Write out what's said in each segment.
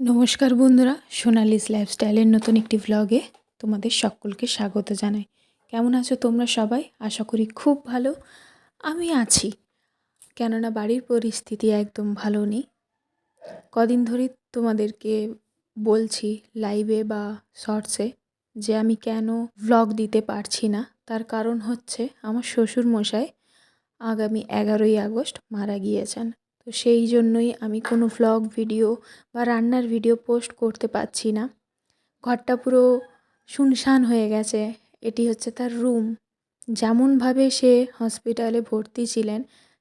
নমস্কার বন্ধুরা, সোনালিস লাইফস্টাইলের নতুন একটি ভ্লগে তোমাদের সকলকে স্বাগত জানাই। কেমন আছো তোমরা সবাই? আশা করি খুব ভালো। আমি আছি, কেননা বাড়ির পরিস্থিতি একদম ভালো নেই। কদিন ধরেই তোমাদেরকে বলছি লাইভে বা শর্টসে যে আমি কেন ভ্লগ দিতে পারছি না। তার কারণ হচ্ছে আমার শ্বশুর মশাই আগামী এগারোই আগস্ট মারা গিয়েছেন। তো সেই জন্যই আমি কোনো ভ্লগ ভিডিও বা রান্নার ভিডিও পোস্ট করতে পারছি না। ঘরটা পুরো শুনশান হয়ে গেছে। এটি হচ্ছে তার রুম যেমনভাবে সে হসপিটালে ভর্তি ছিলেন,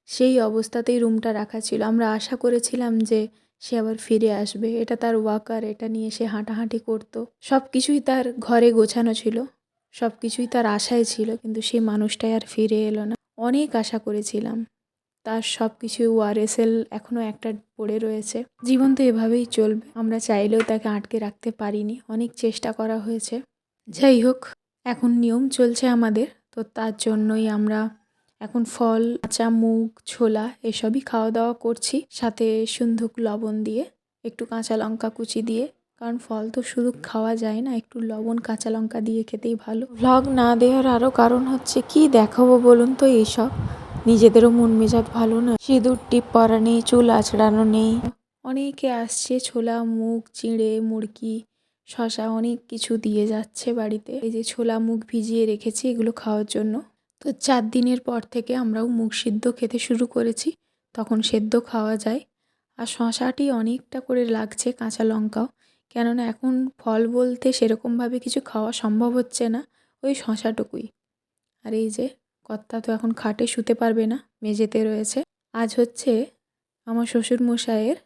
সেই অবস্থাতেই রুমটা রাখা ছিল। আমরা আশা করেছিলাম যে সে আবার ফিরে আসবে। এটা তার ওয়াকার এটা নিয়ে সে হাঁটাহাঁটি করতো। সব কিছুই তার ঘরে গোছানো ছিল। সব কিছুই তার আশায় ছিল, কিন্তু সেই মানুষটাই আর ফিরে এলো না। অনেক আশা করেছিলাম। তার সব কিছু ওআরএসএল এখনও একটা পড়ে রয়েছে। জীবন তো এভাবেই চলবে। আমরা চাইলেও তাকে আটকে রাখতে পারিনি। অনেক চেষ্টা করা হয়েছে। যাই হোক, এখন নিয়ম চলছে আমাদের। তো তার জন্যই আমরা এখন ফল, কাঁচা মুগ, ছোলা এসবই খাওয়া দাওয়া করছি। সাথে সুন্দুক লবণ দিয়ে, একটু কাঁচা লঙ্কা কুচি দিয়ে। কারণ ফল তো শুধু খাওয়া যায় না, একটু লবণ, কাঁচা লঙ্কা দিয়ে খেতেই ভালো। ভ্লগ না দেওয়ার আরও কারণ হচ্ছে, কি দেখাবো বলুন তো এইসব? নিজেদেরও মন মেজাজ ভালো না। সিঁদুর, টিপ পরা নেই, চুল আঁচড়ানো নেই। অনেকে আসছে ছোলা, মুগ, চিঁড়ে, মুরগি শশা অনেক কিছু দিয়ে যাচ্ছে বাড়িতে। এই যে ছোলা, মুগ ভিজিয়ে রেখেছি এগুলো খাওয়ার জন্য। তো চার দিনের পর থেকে আমরাও মুগ সিদ্ধ খেতে শুরু করেছি, তখন সেদ্ধ খাওয়া যায়। আর শশাটি অনেকটা করে লাগছে কাঁচা লঙ্কাও, কেননা এখন ফল বলতে সেরকমভাবে কিছু খাওয়া সম্ভব হচ্ছে না, ওই শশাটুকুই আর এই যে কর্তা তো এখন খাটে শুতে পারবে না, মেঝেতে রয়েছে। আজ হচ্ছে আমার শ্বশুর মশাইয়ের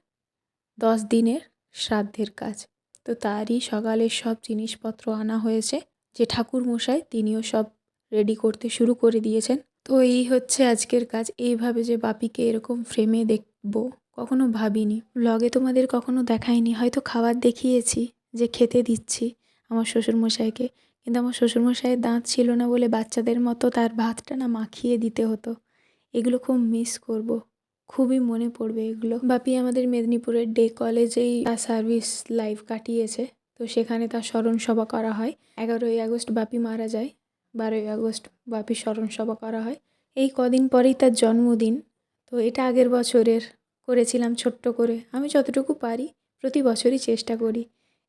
দশ দিনের শ্রাদ্ধের কাজ। তো তারই সকালের সব জিনিসপত্র আনা হয়েছে, যে ঠাকুর মশাই তিনিও সব রেডি করতে শুরু করে দিয়েছেন। তো এই হচ্ছে আজকের কাজ। এইভাবে যে বাপিকে এরকম ফ্রেমে দেখব, কখনো ভাবিনি। ব্লগে তোমাদের কখনো দেখাইনি, হয়তো খাবার দেখিয়েছি, যে খেতে দিচ্ছি। আমার শ্বশুরমশাইকে। কিন্তু আমার শ্বশুরমশাইয়ের দাঁত ছিল না বলে বাচ্চাদের মতো তার ভাতটা না মাখিয়ে দিতে হতো। এগুলো খুব মিস করব। খুবই মনে পড়বে এগুলো। বাপি আমাদের মেদিনীপুরের ডে কলেজেই তার সার্ভিস লাইফ কাটিয়েছে। তো সেখানে তার স্মরণ সভা করা হয়। এগারোই আগস্ট বাপি মারা যায়। বারোই আগস্ট বাপি স্মরণ সভা করা হয়। এই কদিন পরেই তার জন্মদিন। তো এটা আগের বছরের। করেছিলাম ছোট্ট করে। আমি যতটুকু পারি প্রতি বছরই চেষ্টা করি।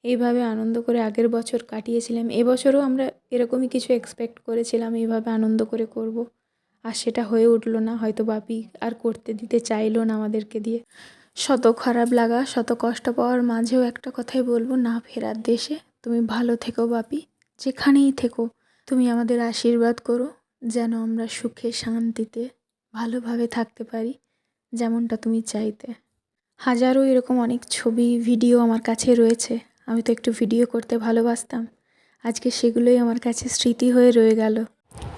এইভাবে আনন্দ করে আগের বছর কাটিয়েছিলাম। এবছরও আমরা এরকমই কিছু এক্সপেক্ট করেছিলাম, এইভাবে আনন্দ করে করব। আর সেটা হয়ে উঠল না, হয়তো বাপি আর করতে দিতে চাইলো না আমাদেরকে দিয়ে। শত খারাপ লাগা, শত কষ্ট পাওয়ার মাঝেও একটা কথাই বলব, না ফেরার দেশে তুমি ভালো থেকো বাপি, যেখানেই থেকো। তুমি আমাদের আশীর্বাদ করো, যেন আমরা সুখে শান্তিতে ভালোভাবে থাকতে পারি, যেমনটা তুমি চাইতে। হাজারো এরকম অনেক ছবি ভিডিও আমার কাছে রয়েছে। আমি তো একটু ভিডিও করতে ভালোবাসতাম। আজকে সেগুলোই আমার কাছে স্মৃতি হয়ে রয়ে গেল।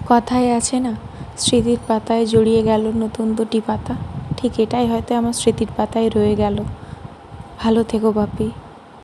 কথায় আছে না, স্মৃতির পাতায় জড়িয়ে গেল নতুন দুটি পাতা। ঠিক এটাই হয়তো আমার স্মৃতির পাতায় রয়ে গেল। ভালো থেকো বাপি।